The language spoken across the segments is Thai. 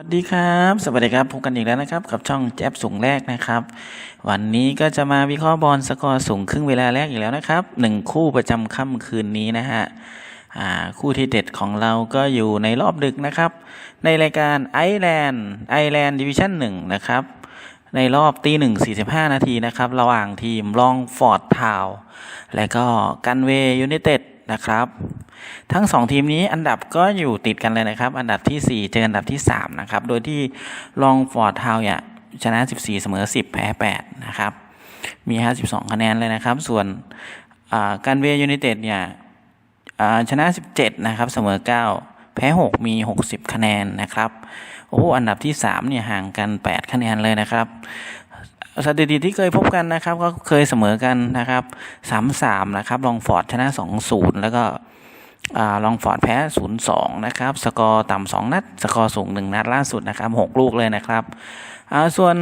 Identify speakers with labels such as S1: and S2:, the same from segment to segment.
S1: สวัสดีครับ สวัสดีครับ พบกันอีกแล้วนะครับ กับช่องแจ๊บสูงแรกนะครับ วันนี้ก็จะมาวิเคราะห์บอลสกอร์สูงครึ่งเวลาแรกอีกแล้วนะครับหนึ่งคู่ประจำค่ำคืนนี้นะฮะอ่าคู่ที่เด็ดของเราก็อยู่ในรอบดึกนะครับ ในรายการไอแลนด์ไอแลนด์ดิวิชั่นหนึ่งนะครับ ในรอบตีหนึ่งสี่สิบห้านาทีนะครับระหว่างทีมลองฟอร์ดทาวและก็กันเวยูไนเต็ดนะครับ ทั้งสองทีมนี้อันดับก็อยู่ติดกันเลยนะครับ อันดับที่ 4 เจออันดับที่ 3 นะครับ โดยที่ลองฟอร์ดทาวเนี่ยชนะ 14 เสมอ 10 แพ้ 8 นะครับ มี 52 คะแนนเลยนะครับ ส่วนการเวย์ยูไนเต็ดเนี่ยชนะ 17 นะครับ เสมอ 9 แพ้ 6 มี 60 คะแนนนะครับ โอ้อันดับที่ 3 เนี่ยห่างกัน 8 คะแนนเลยนะครับสถิติที่เคยพบกันนะครับ ก็เคยเสมอกันนะครับ 3-3 นะครับ ลองฟอร์ดชนะ 2-0 แล้วก็ ลองฟอร์ดแพ้ 0-2 นะครับ สกอร์ต่ำ2นัด สกอร์สูง 1 นัดล่าสุดนะครับ 6 ลูกเลยนะครับ ส่วน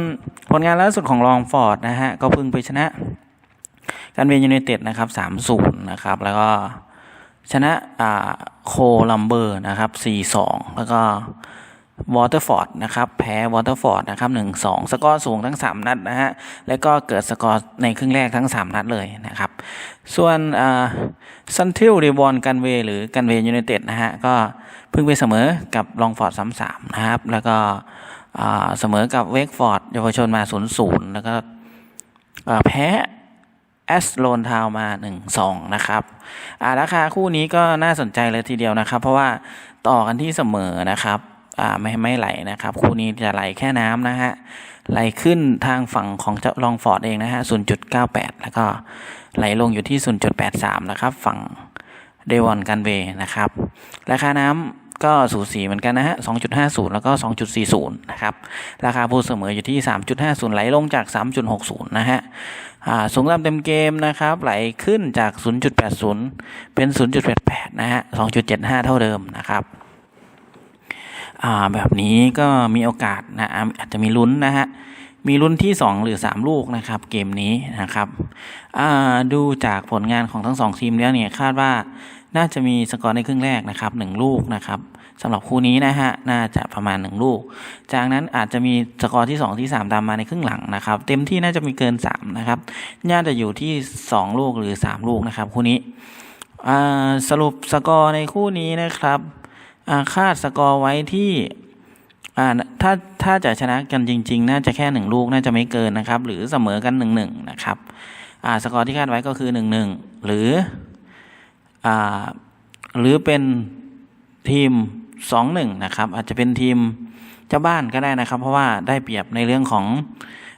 S1: ผลงานล่าสุดของลองฟอร์ดนะฮะ ก็เพิ่งไปชนะ การเวียนยูไนเต็ดนะครับ 3-0 นะครับ แล้วก็ชนะโคลัมเบอร์นะครับ 4-2 แล้วก็วอเตอร์ฟอร์ดนะครับ แพ้วอเตอร์ฟอร์ดนะครับ1-2สกอร์สูงทั้ง 3 นัดนะฮะ แล้วก็เกิดสกอร์ในครึ่งแรกทั้ง 3 นัดเลยนะครับ ส่วน ซันทิลเดบอลกันเวหรือกันเวยูไนเต็ดนะฮะ ก็เพิ่งไปเสมอกับลองฟอร์ดสามสามนะครับ แล้วก็เสมอกับเวกฟอร์ดเยาวชนมาศูนย์ศูนย์แล้วก็แพ้แอสโลนทาวมา 1-2 นะครับราคาคู่นี้ก็น่าสนใจเลยทีเดียวนะครับ เพราะว่าต่อกันที่เสมอนะครับ อ่าไม่ไม่ไหลนะครับ คู่นี้จะไหลแค่น้ำนะฮะไหลขึ้นทางฝั่งของเจ้าลองฟอร์ดเองนะฮะ0.98 แล้วก็ไหลลงอยู่ที่ 0.83 นะครับ ฝั่งเดวอนกันเวนะครับ ราคาน้ำก็สูสีเหมือนกันนะฮะ 2.50 แล้วก็ 2.40 นะครับ ราคาผู้เสมออยู่ที่ 3.50 ไหลลงจาก 3.60 นะฮะอ่าสูงต่ำเต็มเกมนะครับ ไหลขึ้นจาก 0.80 เป็น 0.88 นะฮะ 2.75 เท่าเดิมนะครับ แบบนี้ก็มีโอกาสนะอาจจะมีลุ้นนะฮะมีลุ้นที่ 2 หรือ 3 ลูกนะครับเกมนี้นะครับดูจากผลงานของทั้ง 2 ทีมแล้วเนี่ยคาดว่าน่าจะมีสกอร์ในครึ่งแรกนะครับ1ลูกนะครับสำหรับคู่นี้นะฮะน่าจะประมาณ 1 ลูก จากนั้นอาจจะมีสกอร์ที่ 2 ที่ 3 ตามมาในครึ่งหลังนะครับเต็มที่น่าจะมีเกิน 3 นะครับน่าจะอยู่ที่ 2 ลูกหรือ 3 ลูกนะครับคู่นี้สรุปสกอร์ในคู่นี้นะครับ คาดสกอร์ไว้ที่ถ้าถ้าจะชนะกันจริง ๆ น่าจะแค่หนึ่งลูกน่าจะไม่เกินนะครับ หรือเสมอกันหนึ่งหนึ่งนะครับสกอร์ที่คาดไว้ก็คือหนึ่งหนึ่งหรืออหรือเป็นทีมสองหนึ่งนะครับ อาจจะเป็นทีมเจ้าบ้านก็ได้นะครับ เพราะว่าได้เปรียบในเรื่องของ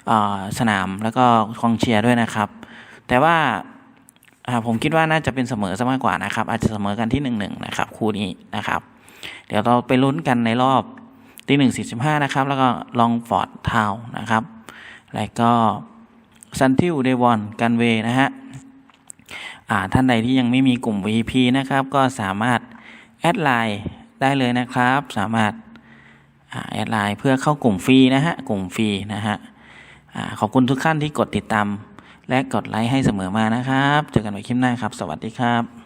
S1: อสนามแล้วก็กองเชียร์ด้วยนะครับ แต่ว่าผมคิดว่าน่าจะเป็นเสมอซะมากกว่านะครับ อาจจะเสมอกันที่หนึ่งหนึ่งนะครับ คู่นี้นะครับ เดี๋ยวเราไปลุ้นกันในรอบตีหนึ่งสี่สิบห้านะครับ แล้วก็ลองฟอร์ดทาวนะครับ แล้วก็ซันทิวเดวอนกันเวนะฮะอ่าท่านใดที่ยังไม่มีกลุ่ม VP นะครับ ก็สามารถแอดไลน์ได้เลยนะครับ สามารถอ่าแอดไลน์เพื่อเข้ากลุ่มฟรีนะฮะ กลุ่มฟรีนะฮะอ่าขอบคุณทุกท่านที่กดติดตาม และกดไลค์ให้เสมอมานะครับ เจอกันใหม่คลิปหน้าครับ สวัสดีครับ